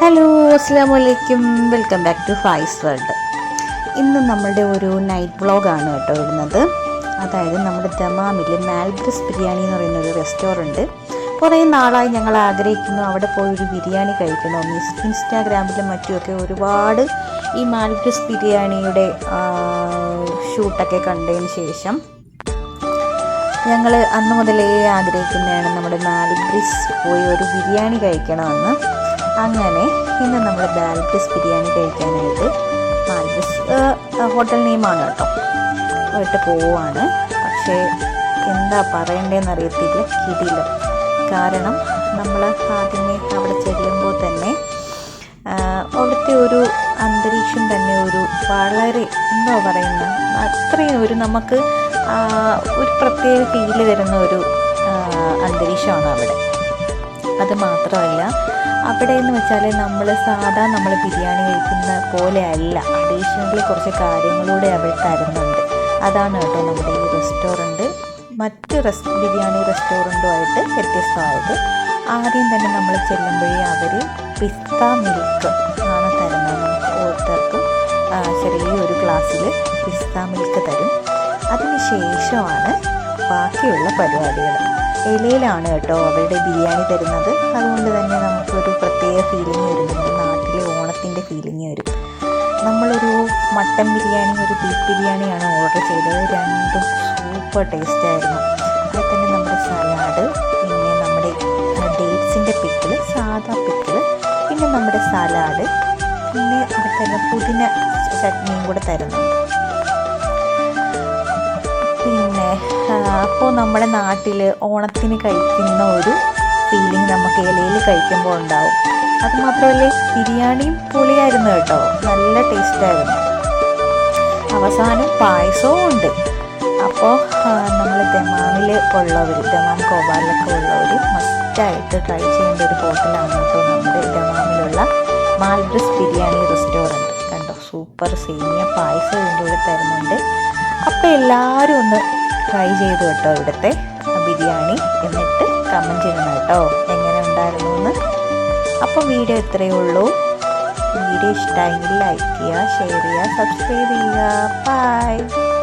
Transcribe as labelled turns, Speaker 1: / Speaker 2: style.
Speaker 1: Hello അസ്സാം വലൈക്കും welcome back to Faiz world ഇന്ന് നമ്മളുടെ ഒരു നൈറ്റ് വ്ളോഗാണ് കേട്ടോ ഇടുന്നത്. അതായത് നമ്മുടെ ദമാമിൽ മാൽബ്രസ് ബിരിയാണി എന്ന് പറയുന്ന ഒരു റെസ്റ്റോറന്റ് കുറേ നാളായി ഞങ്ങൾ ആഗ്രഹിക്കുന്നു. അവിടെ പോയി ഒരു ബിരിയാണി കഴിക്കണം. ഇൻസ് ഇൻസ്റ്റാഗ്രാമിലും മറ്റുമൊക്കെ ഒരുപാട് ഈ മാൽബ്രസ് ബിരിയാണിയുടെ ഷൂട്ടൊക്കെ കണ്ടതിന് ശേഷം ഞങ്ങൾ അന്ന് മുതലേ ആഗ്രഹിക്കുന്നതാണ് നമ്മുടെ മാൽബ്രിസ് പോയി ഒരു ബിരിയാണി കഴിക്കണമെന്ന്. അങ്ങനെ ഇന്ന് നമ്മൾ മാൽബ്രിസ് ബിരിയാണി കഴിക്കാനായിട്ട് മാൽബ്രിസ് ഹോട്ടൽ നെയിമാണ് കേട്ടോ. പോയിട്ട് പോവാണ്. പക്ഷേ എന്താ പറയണ്ടതെന്ന് അറിയത്തില്ല. കിടില. കാരണം നമ്മൾ ആദ്യമേ അവിടെ ചെല്ലുമ്പോൾ തന്നെ അവിടുത്തെ ഒരു അന്തരീക്ഷം തന്നെ ഒരു വളരെ എന്താ പറയുന്ന അത്രയും ഒരു നമുക്ക് ഒരു പ്രത്യേക ഫീൽ തരുന്ന ഒരു അന്തരീക്ഷമാണ് അവിടെ. അത് മാത്രമല്ല അവിടെ എന്ന് വെച്ചാൽ നമ്മൾ സാധാ നമ്മൾ ബിരിയാണി കഴിക്കുന്ന പോലെ അല്ല അഡീഷണലി കുറച്ച് കാര്യങ്ങളൂടെ അവർ തരുന്നുണ്ട്. അതാണ് കേട്ടോ നമ്മുടെ ഈ റെസ്റ്റോറന്റ്. മറ്റ് റെസ് ബിരിയാണി റെസ്റ്റോറന്റുമായിട്ട് വ്യത്യസ്തമായത്. ആദ്യം തന്നെ നമ്മൾ ചെല്ലുമ്പോഴേ അവർ പിസ്ത മിൽക്ക് ആണ് തരുന്നത്. ഓരോരുത്തർക്കും ചെറിയൊരു ഗ്ലാസ്സിൽ പിസ്ത മിൽക്ക് തരും. അതിന് ശേഷമാണ് ബാക്കിയുള്ള പരിപാടികൾ ഇലയിലാണ് കേട്ടോ അവരുടെ ബിരിയാണി തരുന്നത്. അതുകൊണ്ട് തന്നെ ഫീലിംഗ് വരുന്നുണ്ട് നാട്ടിലെ ഓണത്തിന്റെ ഫീലിംഗ് വരും നമ്മളൊരു മട്ടൻ ബിരിയാണി ഒരു ബീഫ് ബിരിയാണിയാണ് ഓർഡർ ചെയ്തത്. രണ്ടും സൂപ്പർ ടേസ്റ്റ് ആയിരുന്നു. അതുപോലെ തന്നെ നമ്മുടെ സലാഡ് പിന്നെ നമ്മുടെ ഡേറ്റ്സിന്റെ പിക്കിൾ സാധാ പിക്കിൾ പിന്നെ നമ്മുടെ സലാഡ് പിന്നെ അവിടെ തന്നെ പുതിന ചട്നിയും കൂടെ തരുന്നുണ്ട്. പിന്നെ അപ്പോൾ നമ്മുടെ നാട്ടിൽ ഓണത്തിന് കഴിക്കുന്ന ഒരു ഫീലിംഗ് നമുക്ക് ഇലയിൽ കഴിക്കുമ്പോൾ ഉണ്ടാവും. അത് മാത്രമല്ല ബിരിയാണിയും പുളിയായിരുന്നു കേട്ടോ. നല്ല ടേസ്റ്റായിരുന്നു അവസാനം പായസവും ഉണ്ട്. അപ്പോൾ നമ്മൾ ദമാമിൽ ഉള്ളവർ ദമാം കോബാറിലൊക്കെ ഉള്ളവർ മസ്റ്റായിട്ട് ട്രൈ ചെയ്യേണ്ട ഒരു ഹോട്ടലാണ് കേട്ടോ നമ്മുടെ ദമാമിലുള്ള മാൽഡ്രസ് ബിരിയാണി റെസ്റ്റോറന്റ് കണ്ടോ സൂപ്പർ സേമിയ പായസം ഇതിന്റെ കൂടെ തരുന്നുണ്ട്. അപ്പോൾ എല്ലാവരും ഒന്ന് ട്രൈ ചെയ്തു കേട്ടോ ഇവിടുത്തെ ബിരിയാണി. എന്നിട്ട് കമന്റ് ചെയ്യണം കേട്ടോ എങ്ങനെ ഉണ്ടായിരുന്നു എന്ന്. അപ്പോൾ വീഡിയോ ഇത്രയേ ഉള്ളൂ. വീഡിയോ ഇഷ്ടമായെങ്കിൽ ലൈക്ക് ചെയ്യുക ഷെയർ ചെയ്യുക സബ്സ്ക്രൈബ് ചെയ്യുക. ബൈ